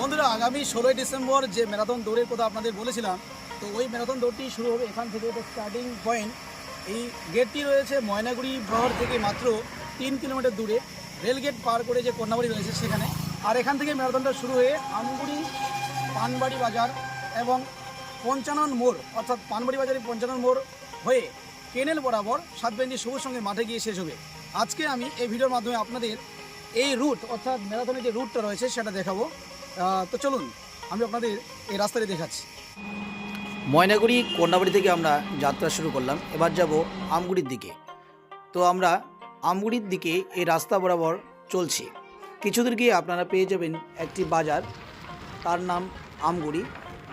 বন্ধুরা, আগামী ষোলোই ডিসেম্বর যে ম্যারাথন দৌড়ের কথা আপনাদের বলেছিলাম, তো ওই ম্যারাথন দৌড়টি শুরু হবে এখান থেকে স্টার্টিং পয়েন্ট এই গেটটি রয়েছে ময়নাগুড়ি শহর থেকে মাত্র তিন কিলোমিটার দূরে। রেল গেট পার করে যে কন্যাবাড়ি রয়েছে সেখানে। আর এখান থেকে ম্যারাথনটা শুরু হয়ে আমগুড়ি, পানবাড়ি বাজার এবং পঞ্চানন মোড়, অর্থাৎ পানবাড়ি বাজারে পঞ্চানন মোড় হয়ে কেনেল বরাবর সাতবেন্দি সবুজ সঙ্গে মাঠে গিয়ে শেষ হবে। আজকে আমি এই ভিডিওর মাধ্যমে আপনাদের এই রুট অর্থাৎ ম্যারাথনের যে রুটটা রয়েছে সেটা দেখাবো। তো চলুন, আমি আপনাদের এই রাস্তাটি দেখাচ্ছি। ময়নাগুড়ি কন্যাবাড়ি থেকে আমরা যাত্রা শুরু করলাম। এবার যাব আমগুড়ির দিকে। তো আমরা আমগুড়ির দিকে এই রাস্তা বরাবর চলছি। কিছু দূর গিয়ে আপনারা পেয়ে যাবেন একটি বাজার। তার নাম আমগুড়ি।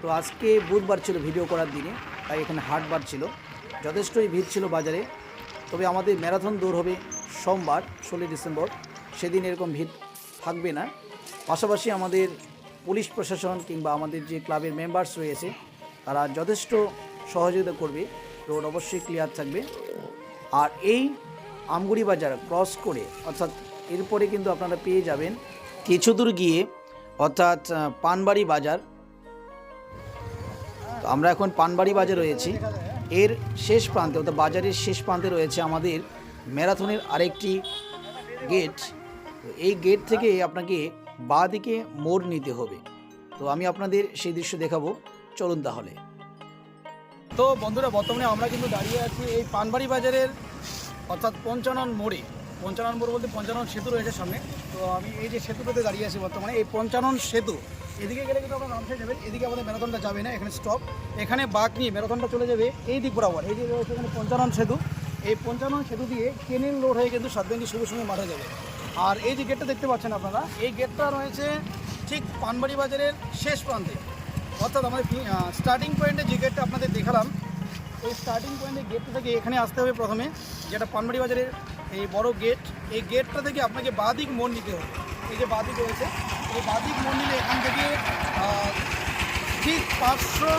তো আজকে বুধবার ছিল ভিডিও করার দিনে, তাই এখানে হাটবার ছিল। যথেষ্টই ভিড় ছিল বাজারে। তবে আমাদের ম্যারাথন দৌড় হবে সোমবার, ষোলোই ডিসেম্বর। সেদিন এরকম ভিড় থাকবে না। পাশাপাশি আমাদের পুলিশ প্রশাসন কিংবা আমাদের যে ক্লাবের মেম্বার্স রয়েছে, তারা যথেষ্ট সহযোগিতা করবে। রোড অবশ্যই ক্লিয়ার থাকবে। আর এই আমগুড়ি বাজার ক্রস করে, অর্থাৎ এরপরে কিন্তু আপনারা পেয়ে যাবেন কিছু দূর গিয়ে, অর্থাৎ পানবাড়ি বাজার। তো আমরা এখন পানবাড়ি বাজার রয়েছি। এর শেষ প্রান্তে, অর্থাৎ বাজারের শেষ প্রান্তে রয়েছে আমাদের ম্যারাথনের আরেকটি গেট। এই গেট থেকে আপনাকে বাঁ দিকে মোড় নিতে হবে। তো আমি আপনাদের সেই দৃশ্য দেখাবো। চলুন তাহলে। তো বন্ধুরা, বর্তমানে আমরা কিন্তু দাঁড়িয়ে আছি এই পানবাড়ি বাজারের, অর্থাৎ পঞ্চানন মোড়ে। পঞ্চানন মোড় বলতে পঞ্চানন সেতু রয়েছে সামনে। তো আমি এই যে সেতুটাতে দাঁড়িয়ে আছি বর্তমানে, এই পঞ্চানন সেতু, এদিকে গেলে কিন্তু আপনার রামসাই যাবেন এদিকে আমাদের ম্যারাথনটা যাবে না, এখানে স্টপ এখানে বাঁক নিয়ে ম্যারাথনটা চলে যাবে এই দিক বরাবর, এই যে রয়েছে এখানে পঞ্চানন সেতু। এই পঞ্চানন সেতু দিয়ে কেনেল রোড হয়ে কিন্তু সাতবেন্দি সবুজ সঙ্গে মাঠে যাবে। আর এই যে গেটটা দেখতে পাচ্ছেন আপনারা, এই গেটটা রয়েছে ঠিক পানবাড়ি বাজারের শেষ প্রান্তে। অর্থাৎ আমাদের স্টার্টিং পয়েন্টে যে গেটটা আপনাদের দেখালাম, এই স্টার্টিং পয়েন্টের গেটটা থেকে এখানে আসতে হবে প্রথমে, যেটা পানবাড়ি বাজারের এই বড় গেট এই গেটটা থেকে আপনাকে বাদিক মোড় নিতে হবে। এই যে বাদিক রয়েছে, এই বাদিক মোড় নিলে এখান থেকে ঠিক পাঁচশো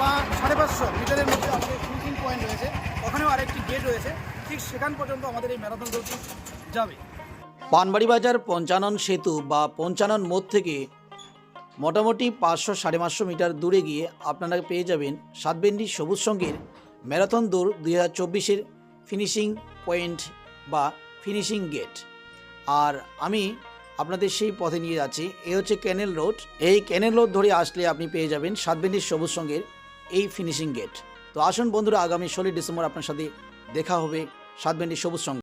বা সাড়ে পাঁচশো মিটারের মধ্যে আমাদের ফিনিশিং পয়েন্ট রয়েছে। ওখানেও আরেকটি গেট রয়েছে। ঠিক সেখান পর্যন্ত আমাদের এই ম্যারাথন দৌড়টি যাবে। পানবাড়ি বাজার, পঞ্চানন সেতু বা পঞ্চানন মোড় থেকে মোটামুটি পাঁচশো সাড়ে পাঁচশো মিটার দূরে গিয়ে আপনারা পেয়ে যাবেন সাতবেন্ডি সবুজ সঙ্গের ম্যারাথন দৌড় দুই হাজার চব্বিশের ফিনিশিং পয়েন্ট বা ফিনিশিং গেট। আর আমি আপনাদের সেই পথে নিয়ে যাচ্ছি এ হচ্ছে ক্যানেল রোড। এই ক্যানেল রোড ধরে আসলে আপনি পেয়ে যাবেন সাতবেন্ডির সবুজ সঙ্গের এই ফিনিশিং গেট। তো আসুন বন্ধুরা, আগামী ষোলোই ডিসেম্বর আপনার সাথে দেখা হবে সাতবেন্ডির সবুজ সঙ্গে।